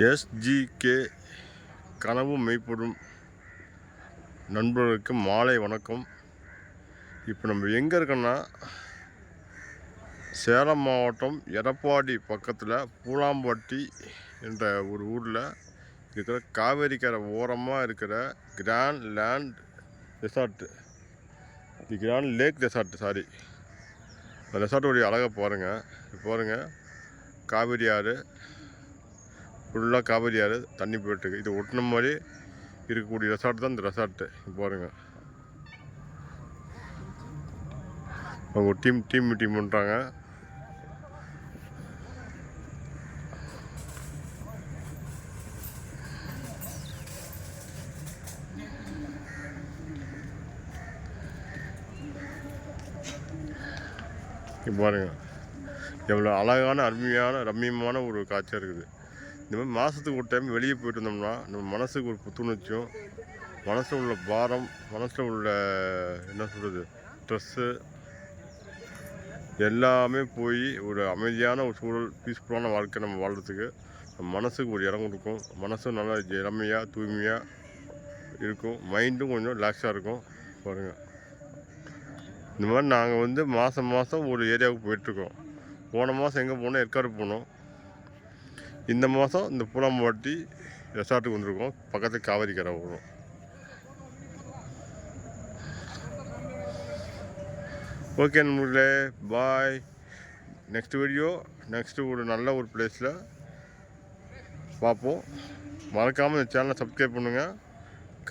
எஸ்ஜிகே கனவு மெய்ப்படும் நண்பர்களுக்கு மாலை வணக்கம். இப்போ நம்ம எங்கே இருக்கோன்னா சேலம் மாவட்டம் எடப்பாடி பக்கத்தில் பூலாம்பட்டி என்ற ஒரு ஊரில் இருக்கிற காவேரிக்கரை ஓரமாக இருக்கிற grand land resort the grand lake resort sorry அந்த ரெசார்ட்டுடைய அழகை பாருங்கள் பாருங்கள் காவேரி ஆறு. ஃபுல்லாக காவேரி ஆறு தண்ணி போயிட்டுருக்கு இது ஒட்டின மாதிரி இருக்கக்கூடிய ரெசார்ட் தான் இந்த ரெசார்ட்டு பாருங்கள் பாருங்க. அவங்க டீம் டீம் மீட்டிங் பண்ணுறாங்க பாருங்க. எவ்வளோ அழகான அருமையான ரம்மியமான ஒரு காட்சியாக இருக்குது. இந்த மாதிரி மாதத்துக்கு ஒரு டைம் வெளியே போயிட்டு இருந்தோம்னா நம்ம மனசுக்கு ஒரு புத்துணர்ச்சியும் மனசில் உள்ள பாரம் மனசில் உள்ள என்ன சொல்கிறது ஸ்ட்ரெஸ்ஸு எல்லாமே போய் ஒரு அமைதியான ஒரு சூழல் பீஸ்ஃபுல்லான வாழ்க்கை நம்ம வாழ்கிறதுக்கு நம்ம மனசுக்கு ஒரு இடம் கொடுக்கும். மனசும் நல்லா இளமையாக தூய்மையாக இருக்கும். மைண்டும் கொஞ்சம் ரிலாக்ஸாக இருக்கும். பாருங்கள் இந்த மாதிரி நாங்கள் வந்து மாதம் மாதம் ஒரு ஏரியாவுக்கு போயிட்டுருக்கோம் போன மாதம் எங்கே போனோம்? ஏற்காடு போனோம். இந்த மாதம் இந்த பூலாம்பாட்டி ரெசார்ட்டுக்கு வந்திருக்கோம். பக்கத்தில் காவேரி கரை வரும். ஓகே நண்பர்களே பாய் நெக்ஸ்ட் வீடியோ நெக்ஸ்ட்டு ஒரு நல்ல ஒரு பிளேஸில் பார்ப்போம். மறக்காமல் இந்த சேனலை சப்ஸ்கிரைப் பண்ணுங்கள்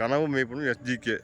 கனவு மெய்ப்பணும் எஸ்ஜிகே